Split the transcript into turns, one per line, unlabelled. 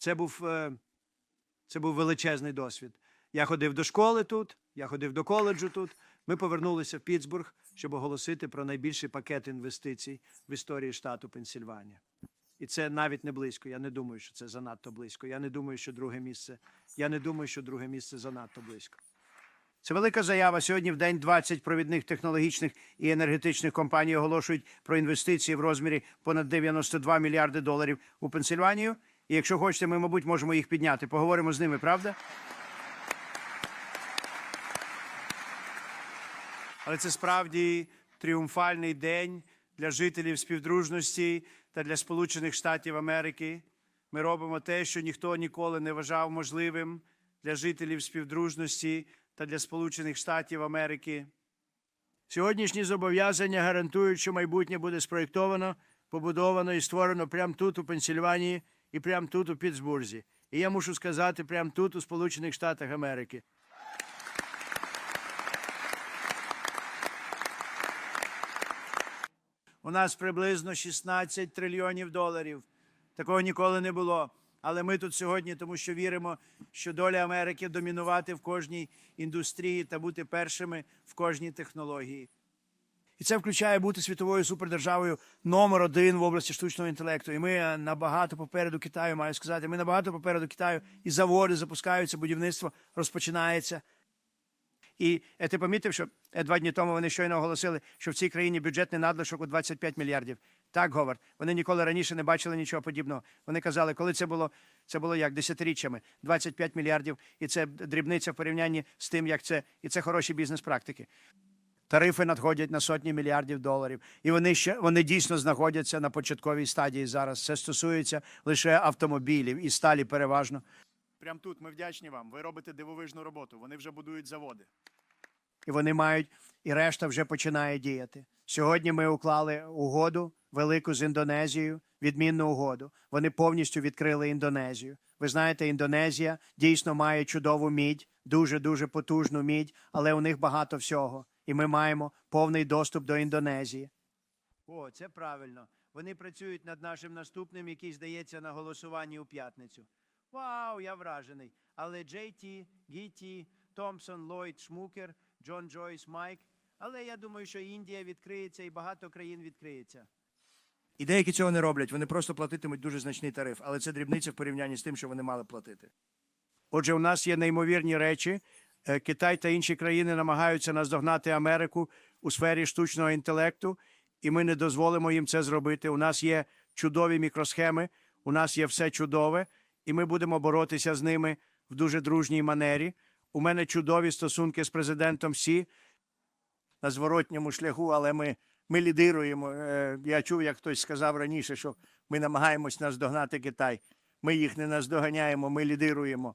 Це був, е, це був величезний досвід. Я ходив до школи тут, я ходив до коледжу тут. Ми повернулися в Пітсбург, щоб оголосити про найбільший пакет інвестицій в історії штату Пенсільванія. І це навіть не близько. Я не думаю, що це занадто близько. Я не думаю, що друге місце. Я не думаю, що друге місце занадто близько. Це велика заява. Сьогодні в день 20 провідних технологічних і енергетичних компаній оголошують про інвестиції в розмірі понад 92 мільярди доларів у Пенсильванію. І якщо хочете, ми, мабуть, можемо їх підняти. Поговоримо з ними, правда? Але це справді тріумфальний день для жителів співдружності та для Сполучених Штатів Америки. Ми робимо те, що ніхто ніколи не вважав можливим для жителів співдружності та для Сполучених Штатів Америки. Сьогоднішні зобов'язання гарантують, що майбутнє буде спроєктовано, побудовано і створено прямо тут, у Пенсільванії, і прямо тут, у Пітсбурзі. І я мушу сказати, прямо тут, у Сполучених Штатах Америки. У нас приблизно 16 трильйонів доларів. Такого ніколи не було. Але ми тут сьогодні, тому що віримо, що доля Америки домінувати в кожній індустрії та бути першими в кожній технології. І це включає бути світовою супердержавою номер один в області штучного інтелекту. І ми е, набагато попереду Китаю, маю сказати, ми набагато попереду Китаю, і заводи запускаються, будівництво розпочинається. І е, ти помітив, що е, два дні тому вони щойно оголосили, що в цій країні бюджетний надлишок у 25 мільярдів. Так, Говард, вони ніколи раніше не бачили нічого подібного. Вони казали, коли це було, це було як десятиріччями, 25 мільярдів, і це дрібниця в порівнянні з тим, як це, і це хороші бізнес-практики. Тарифи надходять на сотні мільярдів доларів, і вони ще вони дійсно знаходяться на початковій стадії зараз. Це стосується лише автомобілів і сталі переважно. Прямо тут ми вдячні вам. Ви робите дивовижну роботу. Вони вже будують заводи. І вони мають, і решта вже починає діяти. Сьогодні ми уклали угоду велику з Індонезією, відмінну угоду. Вони повністю відкрили Індонезію. Ви знаєте, Індонезія дійсно має чудову мідь, дуже дуже потужну мідь, але у них багато всього. І ми маємо повний доступ до Індонезії. О, це правильно. Вони працюють над нашим наступним, який здається на голосуванні у п'ятницю. Вау, я вражений. Але JT, GT, Томпсон, Ллойд, Шмукер, Джон Джойс, Майк. Але я думаю, що Індія відкриється і багато країн відкриється. І деякі цього не роблять. Вони просто платитимуть дуже значний тариф, але це дрібниця в порівнянні з тим, що вони мали платити. Отже, у нас є неймовірні речі. Е, Китай та інші країни намагаються наздогнати Америку у сфері штучного інтелекту, і ми не дозволимо їм це зробити. У нас є чудові мікросхеми, у нас є все чудове, і ми будемо боротися з ними в дуже дружній манері. У мене чудові стосунки з президентом Сі на зворотньому шляху, але ми, ми лідируємо. Е, Я чув, як хтось сказав раніше, що ми намагаємось наздогнати Китай. Ми їх не наздоганяємо, ми лідируємо.